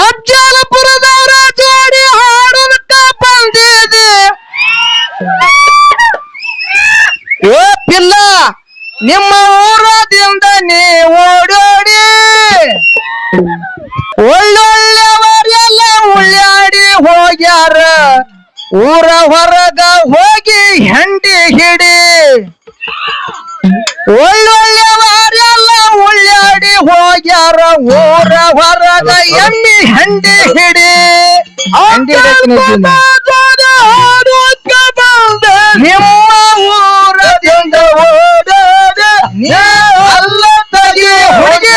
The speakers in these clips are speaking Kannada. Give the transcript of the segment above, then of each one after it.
ಅಜ್ಜಲಪುರದವರ ಜೋಡಿ ಹಾಡೋದಕ್ಕ ಬಂದಿದೆ. ಏ ಪಿಲ್ಲ, ನಿಮ್ಮ ಊರದಿಂದ ನೀ ಓಡೋಡಿ ಒಳ್ಳೊಳ್ಳೆಯವರೆಲ್ಲ ಉಳ್ಳಾಡಿ ಹೋಗ್ಯಾರ. ಊರ ಹೊರಗ ಹೋಗಿ ಹೆಂಡಿ ಹಿಡಿ. ಒಳ್ಳೊಳ್ಳೆಯವರೆಲ್ಲ ಊರ ಹೊರಗ ಎಮ್ಮಿ ಹೆಂಡಿ ಹಿಡಿ ಹೆಂಡಿ ಹಿಡಿಯಕ್ಕೆ ನಿಮ್ಮ ಊರದಿಂದ ಓಡೋದ ನೀ ಅಲ್ಲ ತಗಿ ಹೋಗಿ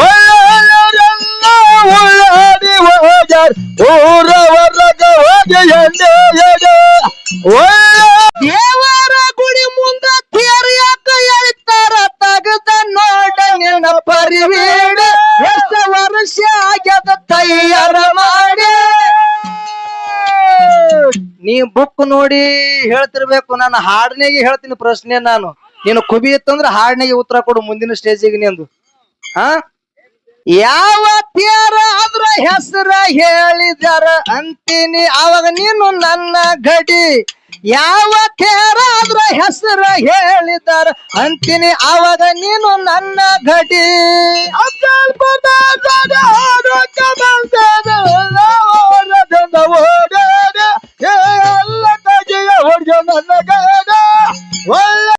ಒಳ್ಳೆಯವರೆಲ್ಲ ಉಳ್ಳಾಡಿ ಹೋಗ್ಯಾರ ಊರ ಹೊರಗ ಹೋಗಿ ಪರಿವೀಡ ಎಷ್ಟ ವರ್ಷ ಆಗ್ಯದ ತಯಾರ ಮಾಡಿ. ನೀ ಬುಕ್ ನೋಡಿ ಹೇಳ್ತಿರ್ಬೇಕು, ನಾನು ಹಾಡ್ನೆಗೆ ಹೇಳ್ತೀನಿ ಪ್ರಶ್ನೆ ನಾನು. ನೀನು ಕುಬಿ ಇತ್ತಂದ್ರ ಹಾಡ್ನೆಗೆ ಉತ್ತರ ಕೊಡು ಮುಂದಿನ ಸ್ಟೇಜಿಗೆ ನಿಂದು. ಹಾ? ಯಾವ ತೇರ ಅದ್ರ ಹೆಸರ ಹೇಳಿದಾರ ಅಂತೀನಿ. ಅವಾಗ ನೀನು ನನ್ನ ಗಡಿ. ಯಾವ ಕೇರಾದ್ರ ಹೆಸರ ಹೇಳಿದಾರ. ಅಂತೀನಿ ಅವಾಗ ನೀನು ನನ್ನ ಗಡಿ.